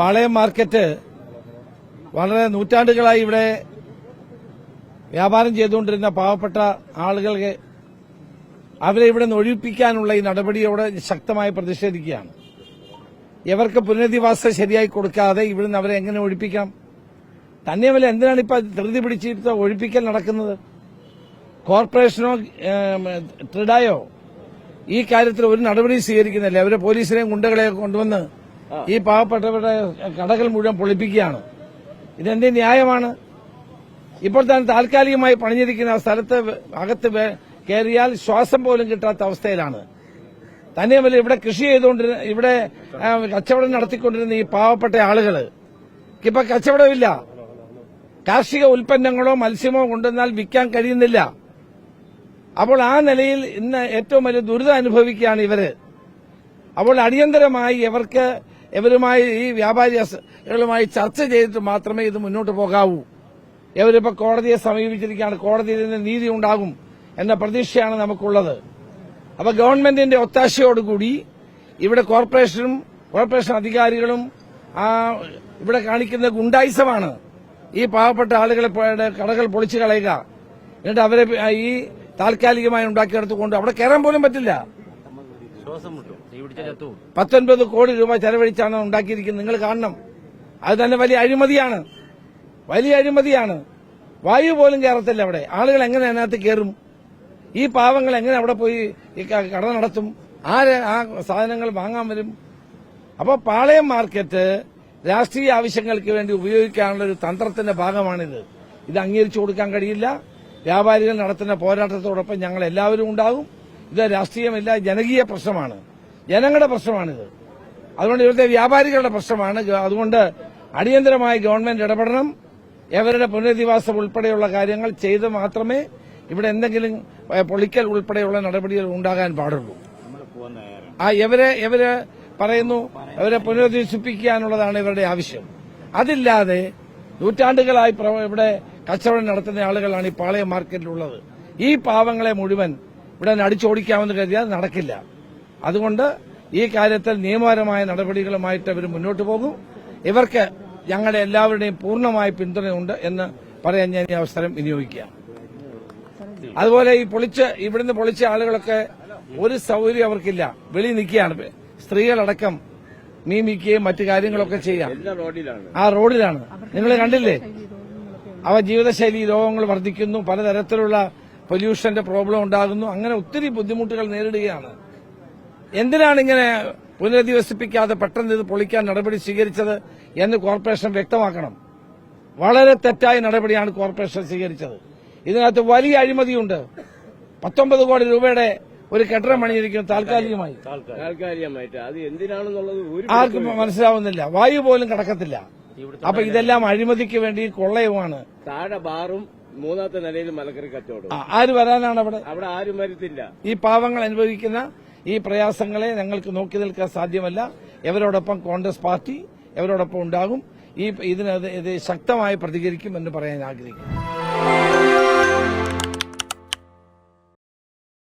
പാളയം market വളരെ നൂറ്റാണ്ടുകളായി ഇവിടെ വ്യാപാരം ചെയ്തുകൊണ്ടിരുന്ന പാവപ്പെട്ട ആളുകൾക്ക് അവരെ ഇവിടെ നിന്ന് ഒഴിപ്പിക്കാനുള്ള ഈ നടപടിയോട് ശക്തമായി പ്രതിഷേധിക്കുകയാണ്. ഇവർക്ക് പുനരധിവാസം ശരിയായി കൊടുക്കാതെ ഇവിടുന്ന് അവരെ എങ്ങനെ ഒഴിപ്പിക്കാം? തന്നെയുമല്ല എന്തിനാണ് ഇപ്പൊ ധൃതി പിടിച്ചിട്ട് ഒഴിപ്പിക്കൽ നടക്കുന്നത്? കോർപ്പറേഷനോ ട്രിഡായോ ഈ കാര്യത്തിൽ ഒരു നടപടി സ്വീകരിക്കുന്നില്ല. അവരെ പോലീസിനെയും ഗുണ്ടകളെയും കൊണ്ടുവന്ന് ഈ പാവപ്പെട്ടവരുടെ കടകൾ മുഴുവൻ പൊളിപ്പിക്കുകയാണ്. ഇതെന്ത് ന്യായമാണ്? ഇപ്പോൾ തന്നെ താൽക്കാലികമായി പണിഞ്ഞിരിക്കുന്ന സ്ഥലത്ത് അകത്ത് കയറിയാൽ ശ്വാസം പോലും കിട്ടാത്ത അവസ്ഥയിലാണ്. തന്നെയുമല്ല ഇവിടെ കൃഷി ചെയ്തുകൊണ്ടിരുന്ന ഇവിടെ കച്ചവടം നടത്തിക്കൊണ്ടിരുന്ന ഈ പാവപ്പെട്ട ആളുകൾ. ഇപ്പൊ കച്ചവടമില്ല. കാർഷിക ഉൽപ്പന്നങ്ങളോ മത്സ്യമോ കൊണ്ടുവന്നാൽ വിൽക്കാൻ കഴിയുന്നില്ല. അപ്പോൾ ആ നിലയിൽ ഇന്ന് ഏറ്റവും വലിയ ദുരിതം അനുഭവിക്കുകയാണ് ഇവർ. അപ്പോൾ അടിയന്തരമായി ഇവർക്ക് ഇവരുമായി ഈ വ്യാപാരികളുമായി ചർച്ച ചെയ്തിട്ട് മാത്രമേ ഇത് മുന്നോട്ട് പോകാവൂ. ഇവരിപ്പോ കോടതിയെ സമീപിച്ചിരിക്കുകയാണ്. കോടതിയിൽ നിന്ന് നീതി ഉണ്ടാകും എന്ന പ്രതീക്ഷയാണ് നമുക്കുള്ളത്. അപ്പൊ ഗവൺമെന്റിന്റെ ഒത്താശയോടുകൂടി ഇവിടെ കോർപ്പറേഷനും കോർപ്പറേഷൻ അധികാരികളും ഇവിടെ കാണിക്കുന്ന ഗുണ്ടായിസമാണ് ഈ പാവപ്പെട്ട ആളുകളെ കടകൾ പൊളിച്ചു കളയുക. എന്നിട്ട് അവരെ ഈ താൽക്കാലികമായി ഉണ്ടാക്കിയെടുത്തുകൊണ്ട് അവിടെ കയറാൻ പോലും പറ്റില്ല. ശ്വാസം മുട്ടും? പത്തൊൻപത് കോടി രൂപ ചെലവഴിച്ചാണ് ഉണ്ടാക്കിയിരിക്കുന്നത്. നിങ്ങൾ കാണണം. അത് തന്നെ വലിയ അഴിമതിയാണ്. വലിയ അഴിമതിയാണ്. വായു പോലും കയറത്തില്ല അവിടെ. ആളുകൾ എങ്ങനെ അതിനകത്ത് കയറും ഈ പാവങ്ങൾ എങ്ങനെ അവിടെ പോയി കട നടത്തും? ആര് ആ സാധനങ്ങൾ വാങ്ങാൻ വരും? അപ്പോൾ പാളയം മാർക്കറ്റ് രാഷ്ട്രീയ ആവശ്യങ്ങൾക്ക് വേണ്ടി ഉപയോഗിക്കാനുള്ള ഒരു തന്ത്രത്തിന്റെ ഭാഗമാണിത്. ഇത് അംഗീകരിച്ചു കൊടുക്കാൻ കഴിയില്ല. വ്യാപാരികൾ നടത്തുന്ന പോരാട്ടത്തോടൊപ്പം ഞങ്ങൾ എല്ലാവരും ഉണ്ടാകും. ഇത് രാഷ്ട്രീയമല്ല ജനകീയ പ്രശ്നമാണ്. ജനങ്ങളുടെ പ്രശ്നമാണിത്. അതുകൊണ്ട് ഇവിടുത്തെ വ്യാപാരികളുടെ പ്രശ്നമാണ്. അതുകൊണ്ട് അടിയന്തരമായി ഗവൺമെന്റ് ഇടപെടണം. ഇവരുടെ പുനരധിവാസം ഉൾപ്പെടെയുള്ള കാര്യങ്ങൾ ചെയ്ത് മാത്രമേ ഇവിടെ എന്തെങ്കിലും പൊളിക്കൽ ഉൾപ്പെടെയുള്ള നടപടികൾ ഉണ്ടാകാൻ പാടുള്ളൂ. ആ ഇവരെ ഇവർ പറയുന്നു ഇവരെ പുനരധിവസിപ്പിക്കാനുള്ളതാണ് ഇവരുടെ ആവശ്യം. അതില്ലാതെ നൂറ്റാണ്ടുകളായി ഇവിടെ കച്ചവടം നടത്തുന്ന ആളുകളാണ് ഈ പാളയം മാർക്കറ്റിലുള്ളത്. ഈ പാവങ്ങളെ മുഴുവൻ ഇവിടെ അടിച്ചോടിക്കാമെന്ന് കരുതിയാൽ നടക്കില്ല. അതുകൊണ്ട് ഈ കാര്യത്തിൽ നിയമപരമായ നടപടികളുമായിട്ട് അവർ മുന്നോട്ട് പോകും. ഇവർക്ക് ഞങ്ങളുടെ എല്ലാവരുടെയും പൂർണമായ പിന്തുണയുണ്ട് എന്ന് പറയാൻ ഞാൻ ഈ അവസരം വിനിയോഗിക്കുക അതുപോലെ ഈ പൊളിച്ച് ഇവിടുന്ന് പൊളിച്ച ആളുകളൊക്കെ ഒരു സൗകര്യം അവർക്കില്ല. വെളി നിൽക്കുകയാണ്. സ്ത്രീകളടക്കം നിയമിക്കുകയും മറ്റു കാര്യങ്ങളൊക്കെ ചെയ്യാം. ആ റോഡിലാണ്. നിങ്ങൾ കണ്ടില്ലേ? അവ ജീവിതശൈലി രോഗങ്ങൾ വർദ്ധിക്കുന്നു. പലതരത്തിലുള്ള പൊല്യൂഷന്റെ പ്രോബ്ലം ഉണ്ടാകുന്നു. അങ്ങനെ ഒത്തിരി ബുദ്ധിമുട്ടുകൾ നേരിടുകയാണ്. എന്തിനാണ് ഇങ്ങനെ പുനരധിവസിപ്പിക്കാതെ പെട്ടെന്ന് ഇത് പൊളിക്കാൻ നടപടി സ്വീകരിച്ചത് എന്ന് കോർപ്പറേഷൻ വ്യക്തമാക്കണം. വളരെ തെറ്റായ നടപടിയാണ് കോർപ്പറേഷൻ സ്വീകരിച്ചത്. ഇതിനകത്ത് വലിയ അഴിമതിയുണ്ട്. പത്തൊമ്പത് കോടി രൂപയുടെ ഒരു കെട്ടിടം പണിഞ്ഞിരിക്കുന്നു താൽക്കാലികമായി. താൽക്കാലികമായിട്ട്. അത് എന്തിനാണെന്നുള്ളത് ആർക്കും മനസ്സിലാവുന്നില്ല. വായു പോലും കിടക്കത്തില്ല. അപ്പൊ ഇതെല്ലാം അഴിമതിക്ക് വേണ്ടി കൊള്ളയുമാണ്. താഴെ ബാറും മൂന്നാമത്തെ നിലയിൽ മലക്കറി കച്ചവടം ആര് വരാനാണ് അവിടെ? അവിടെ ആരും വരുത്തില്ല. ഈ പാവങ്ങൾ അനുഭവിക്കുന്ന ഈ പ്രയാസങ്ങളെ ഞങ്ങൾക്ക് നോക്കി നിൽക്കാൻ സാധ്യമല്ല. ഇവരോടൊപ്പം കോൺഗ്രസ് പാർട്ടി ഇവരോടൊപ്പം ഉണ്ടാകും. ഈ ഇതിന് ശക്തമായി പ്രതികരിക്കും എന്ന് പറയാൻ ആഗ്രഹിക്കുന്നു.